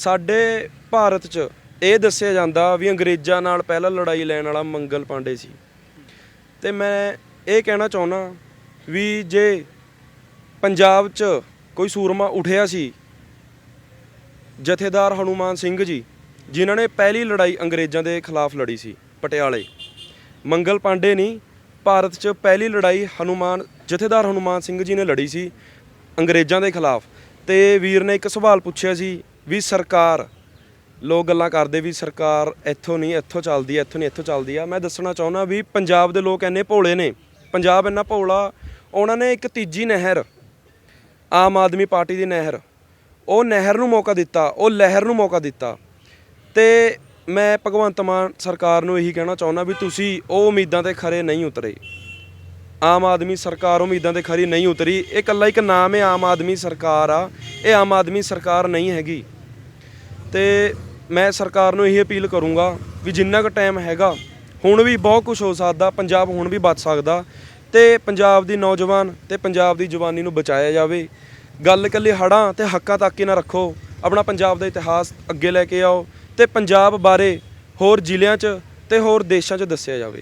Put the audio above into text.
ਸਾਡੇ ਭਾਰਤ 'ਚ ਇਹ ਦੱਸਿਆ ਜਾਂਦਾ ਵੀ ਅੰਗਰੇਜ਼ਾਂ ਨਾਲ ਪਹਿਲਾਂ ਲੜਾਈ ਲੈਣ ਵਾਲਾ ਮੰਗਲ ਪਾਂਡੇ ਸੀ। ਤੇ ਮੈਂ ਇਹ ਕਹਿਣਾ ਚਾਹੁੰਦਾ ਵੀ ਜੇ ਪੰਜਾਬ 'ਚ ਕੋਈ ਸੂਰਮਾ ਉਠਿਆ ਸੀ, ਜਥੇਦਾਰ ਹਨੂਮਾਨ ਸਿੰਘ ਜੀ, ਜਿਨ੍ਹਾਂ ਨੇ ਪਹਿਲੀ ਲੜਾਈ ਅੰਗਰੇਜ਼ਾਂ ਦੇ ਖਿਲਾਫ ਲੜੀ ਸੀ, ਪਟਿਆਲੇ। ਮੰਗਲ ਪਾਂਡੇ ਨਹੀਂ, ਭਾਰਤ 'ਚ ਪਹਿਲੀ ਲੜਾਈ ਹਨੂਮਾਨ, ਜਥੇਦਾਰ ਹਨੂਮਾਨ ਸਿੰਘ ਜੀ ਨੇ ਲੜੀ ਸੀ ਅੰਗਰੇਜ਼ਾਂ ਦੇ ਖਿਲਾਫ। ਤੇ ਵੀਰ ਨੇ ਇੱਕ ਸਵਾਲ ਪੁੱਛਿਆ ਸੀ ਵੀ ਸਰਕਾਰ, ਲੋਕ ਗੱਲਾਂ ਕਰਦੇ ਵੀ ਸਰਕਾਰ ਇੱਥੋਂ ਨਹੀਂ, ਇੱਥੋਂ ਚੱਲਦੀ ਹੈ, ਇੱਥੋਂ ਨਹੀਂ, ਇੱਥੋਂ ਚੱਲਦੀ ਆ ਮੈਂ ਦੱਸਣਾ ਚਾਹੁੰਦਾ ਵੀ ਪੰਜਾਬ ਦੇ ਲੋਕ ਇੰਨੇ ਭੋਲੇ ਨੇ, ਪੰਜਾਬ ਇੰਨਾ ਭੋਲਾ, ਉਹਨਾਂ ਨੇ ਇੱਕ ਤੀਜੀ ਨਹਿਰ, ਆਮ ਆਦਮੀ ਪਾਰਟੀ ਦੀ ਨਹਿਰ, ਉਹ ਨਹਿਰ ਨੂੰ ਮੌਕਾ ਦਿੱਤਾ, ਉਹ ਲਹਿਰ ਨੂੰ ਮੌਕਾ ਦਿੱਤਾ। ਤੇ ਮੈਂ ਭਗਵੰਤ ਮਾਨ ਸਰਕਾਰ ਨੂੰ ਇਹੀ ਕਹਿਣਾ ਚਾਹੁੰਦਾ ਵੀ ਤੁਸੀਂ ਉਹ ਉਮੀਦਾਂ ਤੇ ਖਰੇ ਨਹੀਂ ਉਤਰੇ। ਆਮ ਆਦਮੀ ਸਰਕਾਰ ਉਮੀਦਾਂ ਤੇ ਖਰੀ ਨਹੀਂ ਉਤਰੀ, ਇਹ ਇਕੱਲਾ ਇੱਕ ਨਾਮ ਹੈ, ਆਮ ਆਦਮੀ ਸਰਕਾਰ ਆ। ਇਹ ਆਮ ਆਦਮੀ ਸਰਕਾਰ ਨਹੀਂ ਹੈਗੀ। ਤੇ ਮੈਂ ਸਰਕਾਰ ਨੂੰ ਇਹ ਅਪੀਲ ਕਰੂੰਗਾ ਵੀ ਜਿੰਨਾ ਕੁ ਟਾਈਮ ਹੈਗਾ, ਹੁਣ ਵੀ ਬਹੁਤ ਕੁਝ ਹੋ ਸਕਦਾ, ਪੰਜਾਬ ਹੁਣ ਵੀ ਬਚ ਸਕਦਾ ਤੇ ਪੰਜਾਬ ਦੀ ਨੌਜਵਾਨ ਤੇ ਪੰਜਾਬ ਦੀ ਜਵਾਨੀ ਨੂੰ ਬਚਾਇਆ ਜਾਵੇ। ਗੱਲ ਇਕੱਲੀ ਹੜਾਂ ਤੇ ਹੱਕਾਂ ਤੱਕ ਹੀ ਨਾ ਰੱਖੋ, ਆਪਣਾ ਪੰਜਾਬ ਦਾ ਇਤਿਹਾਸ ਅੱਗੇ ਲੈ ਕੇ ਆਓ ਤੇ ਪੰਜਾਬ ਬਾਰੇ ਹੋਰ ਜ਼ਿਲ੍ਹਿਆਂ 'ਚ ਤੇ ਹੋਰ ਦੇਸ਼ਾਂ 'ਚ ਦੱਸਿਆ ਜਾਵੇ।